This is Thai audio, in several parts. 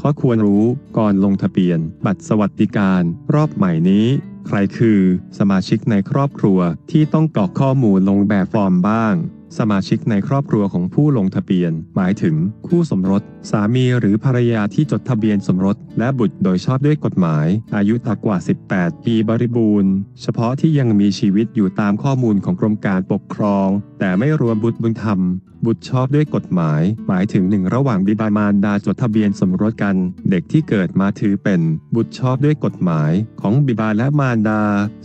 ข้อควรรู้ก่อนลงทะเบียน บัตรสวัสดิการ รอบใหม่นี้ ใครคือสมาชิกในครอบครัวที่ต้องกรอกข้อมูลลงแบบฟอร์มบ้าง สมาชิกในครอบครัวของผู้ลงทะเบียน หมายถึงคู่สมรส สามีหรือภรรยาที่จดทะเบียนสมรส และบุตรโดยชอบด้วยกฎหมาย อายุต่ำกว่า 18 ปีบริบูรณ์ เฉพาะที่ยังมีชีวิตอยู่ตามข้อมูลของกรมการปกครอง แต่ไม่รวมบุตรบุญธรรม บุตรชอบด้วยกฎหมาย หมายถึงหนึ่งระหว่างบิดามารดาจดทะเบียนสมรสกัน เด็กที่เกิดมาถือเป็นบุตรชอบด้วยกฎหมายของบิดาและมารดา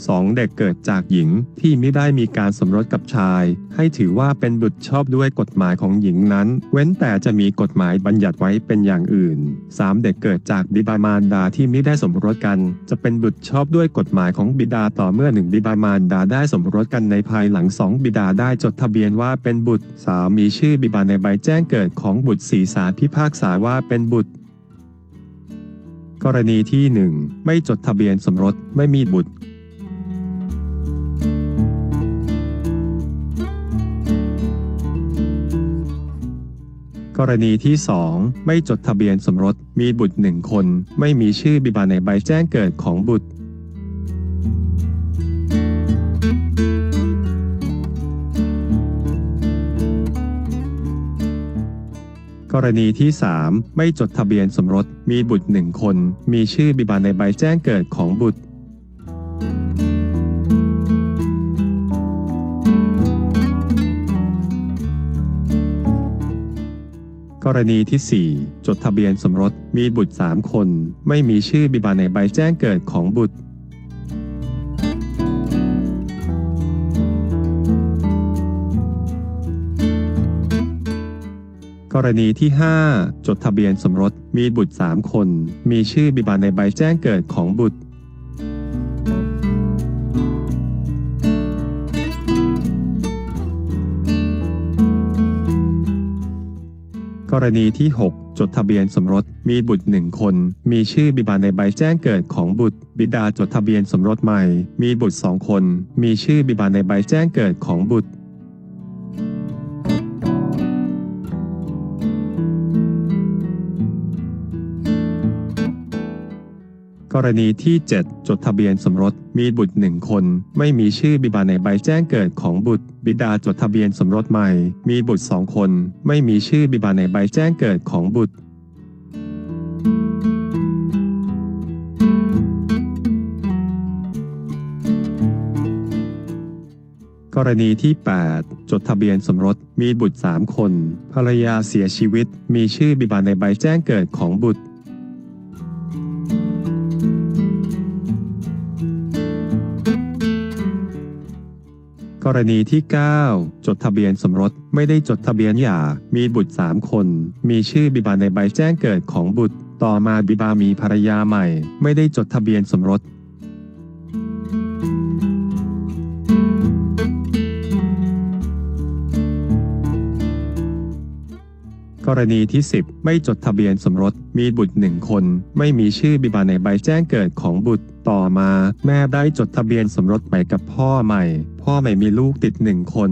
สองเด็กเกิดจากหญิงที่ไม่ได้มีการสมรสกับชาย ให้ถือว่าเป็นบุตรชอบด้วยกฎหมายของหญิงนั้น เว้นแต่จะมีกฎหมายบัญญัติไว้เป็นอย่างอื่น 3. เด็กเกิดจากบิดามารดาที่ไม่ได้สมรสกัน จะเป็นบุตรชอบด้วยกฎหมายของบิดาต่อเมื่อหนึ่งบิดามารดาได้สมรสกันในภายหลังสองบิดาได้จดทะเบียนว่าเป็นบุตรสามมีชื่อบิดาในใบแจ้งเกิดของบุตรสีสารพิพากษาว่าเป็นบุตรกรณีที่ 1 ไม่จดทะเบียนสมรสไม่มีบุตร กรณีที่ 2 ไม่จดทะเบียนสมรส มีบุตรหนึ่งคน ไม่มีชื่อบิดาในใบแจ้งเกิดของบุตร กรณีที่ 3 ไม่จดทะเบียนสมรส มีบุตรหนึ่งคน มีชื่อบิดาในใบแจ้งเกิดของบุตร กรณีที่ 4 จดทะเบียนสมรสมีบุตร 3 คน ไม่มีชื่อบิดาในใบแจ้งเกิดของบุตรกรณีที่ 5 จดทะเบียนสมรสมีบุตร 3 คน มีชื่อบิดาในใบแจ้งเกิดของบุตร กรณีที่ 6 จดทะเบียนสมรส มีบุตรหนึ่งคน มีชื่อบิดาในใบแจ้งเกิดของบุตร บิดาจดทะเบียนสมรสใหม่ มีบุตรสองคน มีชื่อบิดาในใบแจ้งเกิดของบุตร กรณีที่ 7 จดทะเบียนสมรสมีบุตรหนึ่งคน ไม่มีชื่อบิดาในใบแจ้งเกิดของบุตร บิดาจดทะเบียนสมรสใหม่ มีบุตรสองคน ไม่มีชื่อบิดาในใบแจ้งเกิดของบุตรกรณีที่ 8 จดทะเบียนสมรสมีบุตร 3 คน ภรรยาเสียชีวิต มีชื่อบิดาในใบแจ้งเกิดของบุตร กรณีที่ 9 จดทะเบียนสมรสไม่ได้จดทะเบียนหย่า มีบุตร 3 คน มีชื่อบิดาในใบแจ้งเกิดของบุตร ต่อมาบิดามีภรรยาใหม่ ไม่ได้จดทะเบียนสมรส กรณีที่ 10 ไม่จดทะเบียนสมรส มีบุตรหนึ่งคน ไม่มีชื่อบิดาในใบแจ้งเกิดของบุตร ต่อมา แม่ได้จดทะเบียนสมรสใหม่กับพ่อใหม่ พ่อใหม่มีลูกติดหนึ่งคน